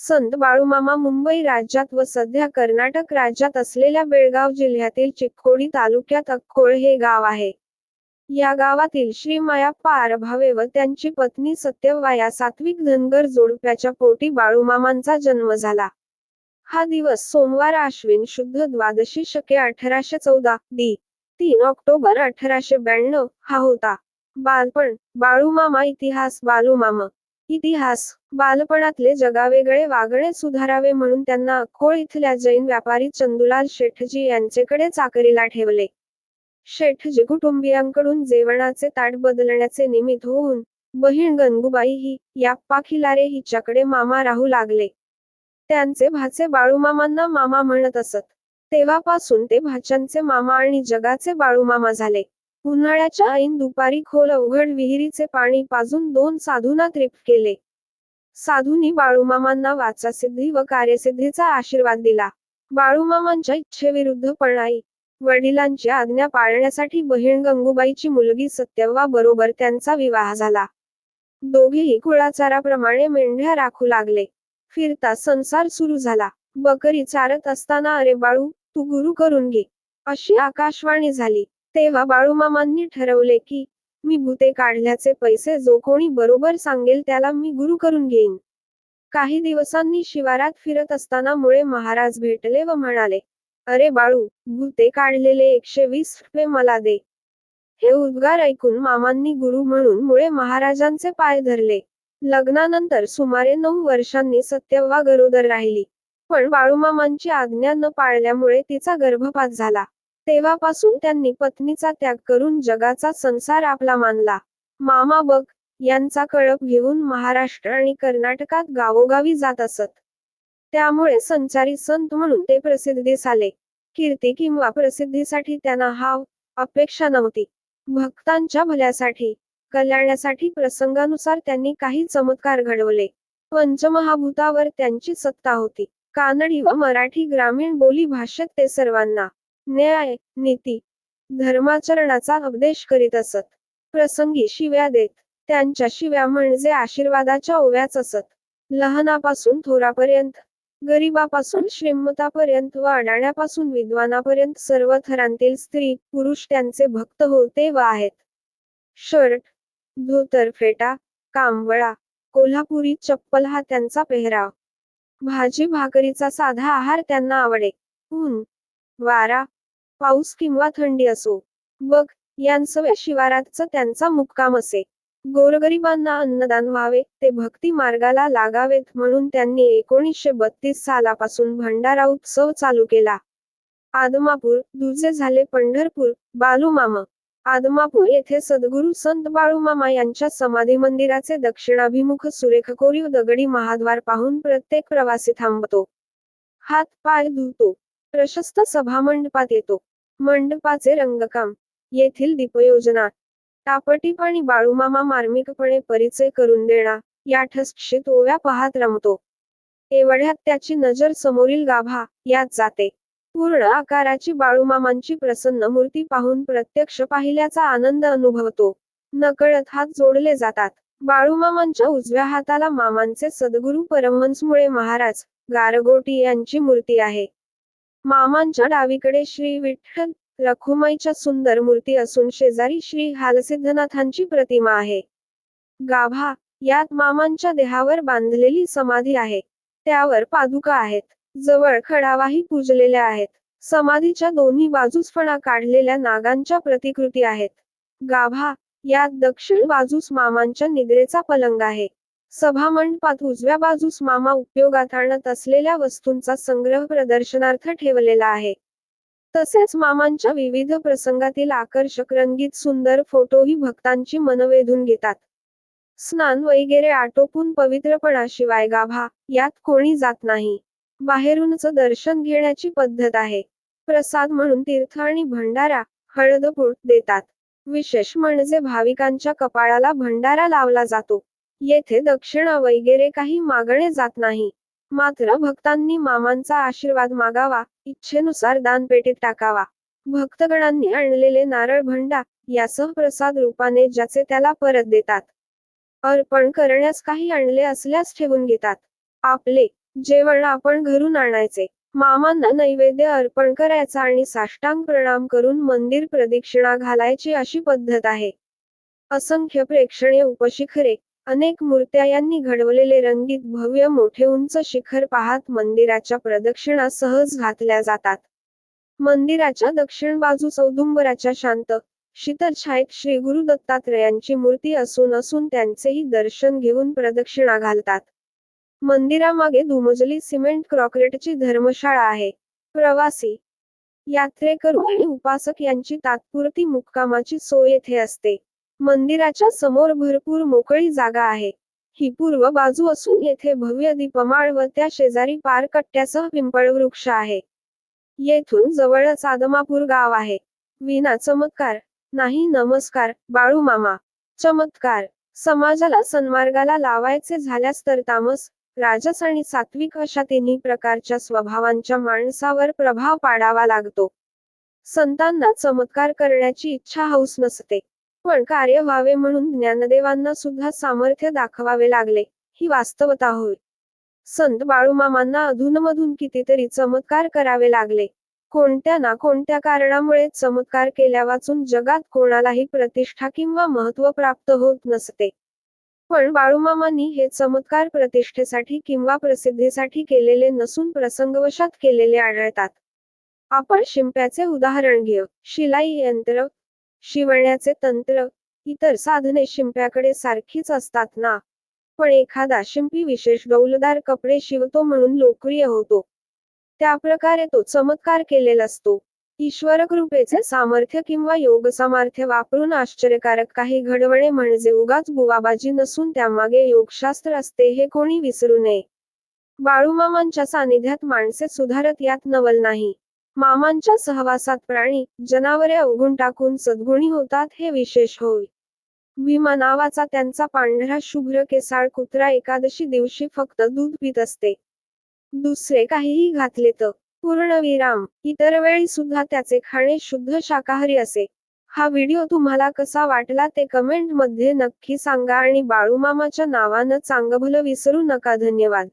संत बाळूमामा मुंबई राज्यात व सध्या कर्नाटक राज्यात असलेल्या बेळगाव जिल्ह्यातील चिक्कोडी तालुक्यात अक्कोळ हे गाव आहे. या गावातील श्री मायाप्पा आरभावे व त्यांची पत्नी सत्यव्वा या सात्विक धनगर जोडप्याच्या पोटी बाळूमामांचा जन्म झाला. हा दिवस सोमवार आश्विन शुद्ध द्वादशी शके अठराशे चौदा दी तीन ऑक्टोबर अठराशे ब्याण्णव हा होता. बालपण बाळूमामा इतिहास बालूमामा इतिहास. बालपणातले जगावेगळे वागणे सुधारावे म्हणून त्यांना अक्कोळ इथल्या जैन व्यापारी चंदुलाल शेठजी यांचेकडे चाकरीला ठेवले. शेठजी कुटुंबियांकडून जेवणाचे ताट बदलण्याचे निमित्त होऊन बहीण गणगुबाई ही याप्पा खिलारे हिच्याकडे मामा राहू लागले. त्यांचे भाचे बाळूमामांना मामा म्हणत असत. तेव्हापासून ते भाच्यांचे मामा आणि जगाचे बाळूमामा झाले. उन्हाळ्याच्या ऐन दुपारी खोल अवघड विहिरीचे पाणी पाजून दोन साधूंना तृप्त केले. साधूंनी बाळूमामांना वाचासिद्धी व कार्यसिद्धीचा आशीर्वाद दिला. बाळूमामांच्या इच्छेविरुद्ध पणाई वडिलांची आज्ञा पाळण्यासाठी बहीण गंगूबाईची मुलगी सत्यव्वा बरोबर त्यांचा विवाह झाला. दोघेही कुळाचाराप्रमाणे मेंढ्या राखू लागले. फिरता संसार सुरू झाला. बकरी चारत असताना अरे बाळू तू गुरु करून घे. अशी आकाशवाणी झाली. तेव्हा बाळूमामांनी ठरवले की मी भूते काढल्याचे पैसे जो कोणी बरोबर सांगेल त्याला मी गुरु करून घेईन. काही दिवसांनी शिवारात फिरत असताना मुळे महाराज भेटले व म्हणाले अरे बाळू भूते काढलेले एकशे वीस रुपये मला दे. हे उद्गार ऐकून मामांनी गुरु म्हणून मुळे महाराजांचे पाय धरले. लग्नानंतर सुमारे नऊ वर्षांनी सत्यव्वा गरोदर राहिली. पण बाळूमामांची आज्ञा न पाळल्यामुळे तिचा गर्भपात झाला. तेव्हापासून त्यांनी पत्नीचा त्याग करून जगाचा संसार आपला मानला. मामा बघ यांचा कळप घेऊन महाराष्ट्र आणि कर्नाटकात गावोगावी जात असत. त्यामुळे संचारी संत म्हणून ते प्रसिद्धीस आले कीर्ती किंवा प्रसिद्धीसाठी त्यांना हाव अपेक्षा नव्हती. भक्तांच्या भल्यासाठी कल्याणासाठी प्रसंगानुसार त्यांनी काही चमत्कार घडवले. पंचमहाभूतावर त्यांची सत्ता होती. कानडी व मराठी ग्रामीण बोली भाषेत ते सर्वांना न्याय नीती धर्माचरणाचा उपदेश करीत असत. प्रसंगी शिव्या देत त्यांच्या शिव्या म्हणजे आशीर्वादाच्या ओव्याच असत. लहानापासून थोरापर्यंत गरीबापासून श्रीमंतापर्यंत व अडाण्यापासून विद्वानापर्यंत सर्व थरांतील स्त्री पुरुष त्यांचे भक्त होते व आहेत. शर्ट धोतर फेटा कांबळा कोल्हापुरी चप्पल हा त्यांचा पेहराव. भाजी भाकरीचा साधा आहार त्यांना आवडे. ऊन वारा पाऊस किंवा थंडी असो. बघ यांसव्या शिवारातच त्यांचा मुक्काम असे. गोरगरिबांना अन्नदान व्हावे ते भक्ती मार्गाला लागावेत म्हणून त्यांनी एकोणीसशे बत्तीस सालापासून भंडारा उत्सव चालू केला. आदमापूर दुजे झाले पंढरपूर बालूमामा. आदमापूर येथे सद्गुरू संत बाळूमामा यांच्या समाधी मंदिराचे दक्षिणाभिमुख सुरेख कोरीव दगडी महाद्वार पाहून प्रत्येक प्रवासी थांबतो. हात पाय धुतो. प्रशस्त सभामंडपात येतो. मंडपाचे रंगकाम येथील दीपयोजना टापटीप आणि बाळूमामा मार्मिकपणे परिचय करून देणार या ठसक्षित ओव्या पाहत रमतो. एवढ्यात त्याची नजर समोरील गाभा यात जाते. पूर्ण आकाराची बाळूमामांची प्रसन्न मूर्ती पाहून प्रत्यक्ष पाहिल्याचा आनंद अनुभवतो. नकळत हात जोडले जातात. बाळूमामांच्या उजव्या हाताला मामांचे सद्गुरू परमहंसमुळे महाराज गारगोटी यांची मूर्ती आहे. मामांच्या डावीकडे श्री विठ्ठल रखुमाईच्या सुंदर मूर्ती असून शेजारी श्री हालसिद्धनाथांची प्रतिमा आहे. गाभा यात मामांच्या देहावर बांधलेली समाधी आहे. त्यावर पादुका आहेत. जवळ खडावाही पूजलेल्या आहेत. समाधीच्या दोन्ही बाजूस फणा काढलेल्या नागांच्या प्रतिकृती आहेत. गाभा यात दक्षिण बाजूस मामांच्या निद्रेचा पलंग आहे. सभामंडपात उजव्या बाजूस मामा उपयोगात आणत असलेल्या वस्तूंचा संग्रह प्रदर्शनार्थ ठेवलेला आहे. तसेच मामांच्या विविध प्रसंगातील आकर्षक रंगीत सुंदर फोटोही भक्तांची मन वेधून घेतात. स्नान वगैरे आटोपून पवित्रपणाशिवाय गाभा यात कोणी जात नाही. बाहेरूनच दर्शन घेण्याची पद्धत आहे. प्रसाद म्हणून तीर्थ आणि भंडारा हळदपूड देतात. विशेष म्हणजे भाविकांच्या कपाळाला भंडारा लावला जातो. येथे दक्षिणा वगैरे काही मागणे जात नाही. मात्र भक्तांनी मामांचा आशीर्वाद मागावा इच्छेनुसार दानपेटीत टाकावा. भक्तगणांनी आणलेले नारळ भंडा यासह प्रसाद रूपाने ज्याचे त्याला परत देतात. अर्पण करण्यास काही आणले असल्यास ठेवून घेतात. आपले जेवण आपण घरून आणायचे. मामांना नैवेद्य अर्पण करायचा आणि साष्टांग प्रणाम करून मंदिर प्रदक्षिणा घालायची अशी पद्धत आहे. असंख्य प्रेक्षणीय उपशिखरे अनेक मूर्त्या यांनी घडवलेले रंगीत भव्य मोठे उंच शिखर पाहत मंदिराच्या प्रदक्षिणा सहज घातल्या जातात. मंदिराच्या दक्षिण बाजू सौदुंबराच्या शांत शीतल छायेत श्री गुरु दत्तात्रयांची मूर्ती असून असून त्यांचेही दर्शन घेऊन प्रदक्षिणा घालतात. मंदिरामागे दुमजली सिमेंट क्रॉकरेटची धर्मशाळा आहे. प्रवासी यात्रेकरू आणि उपासक यांची तात्पुरती मुक्कामाची सोय येथे असते. मंदिराच्या समोर भरपूर मोकळी जागा आहे. ही पूर्व बाजू असून येथे भव्य दीपमाळ व त्या शेजारी पार कट्ट्यासह पिंपळ वृक्ष आहे. येथून जवळच आदमापूर गाव आहे. विना चमत्कार. नाही नमस्कार. बाळू मामा. चमत्कार. समाजाला सन्मार्गाला लावायचे झाल्यास तर तामस राजस आणि सात्विक अशा तिन्ही प्रकारच्या स्वभावांच्या माणसावर प्रभाव पाडावा लागतो. संतांना चमत्कार करण्याची इच्छा हौस नसते. पण कार्य व्हावे म्हणून ज्ञानदेवांना सुद्धा सामर्थ्य दाखवावे लागले ही वास्तवता होय. संत बाळूमामांना अधूनमधून कितीतरी चमत्कार करावे लागले. कोणत्या ना कोणत्या कारणामुळे चमत्कार केल्या वाचून जगात कोणालाही प्रतिष्ठा किंवा महत्त्व प्राप्त होत नसते. पण बाळूमामांनी हे चमत्कार प्रतिष्ठेसाठी किंवा प्रसिद्धीसाठी केलेले नसून प्रसंगवशात केलेले आढळतात. आपण शिंप्याचे उदाहरण घेऊ. शिलाई यंत्र शिवण्याचे तंत्र इतर साधने शिंप्याकडे सारखीच असतात ना. पण एखादा शिंपी विशेष डौलदार कपडे शिवतो म्हणून लोकप्रिय होतो. त्या प्रकारे तो चमत्कार केलेला असतो. ईश्वरकृपेचे सामर्थ्य किंवा योग सामर्थ्य वापरून आश्चर्यकारक काही घडवणे म्हणजे उगाच बुवाबाजी नसून त्यामागे योगशास्त्र असते हे कोणी विसरू नये. बाळूमामांच्या सानिध्यात माणसे सुधारत यात नवल नाही. मामांच्या सहवासात प्राणी जनावरे अवगुण टाकून सद्गुणी होतात हे विशेष होय. भीमा नावाचा त्यांचा पांढरा शुभ्र केसाळ कुत्रा एकादशी दिवशी फक्त दूध पित असते. दुसरे काहीही घातले तर. पूर्णविराम इतर वेळी सुद्धा त्याचे खाणे शुद्ध शाकाहारी असे. हा व्हिडिओ तुम्हाला कसा वाटला ते कमेंटमध्ये नक्की सांगा आणि बाळूमामाच्या नावानं चांगभलं विसरू नका. धन्यवाद.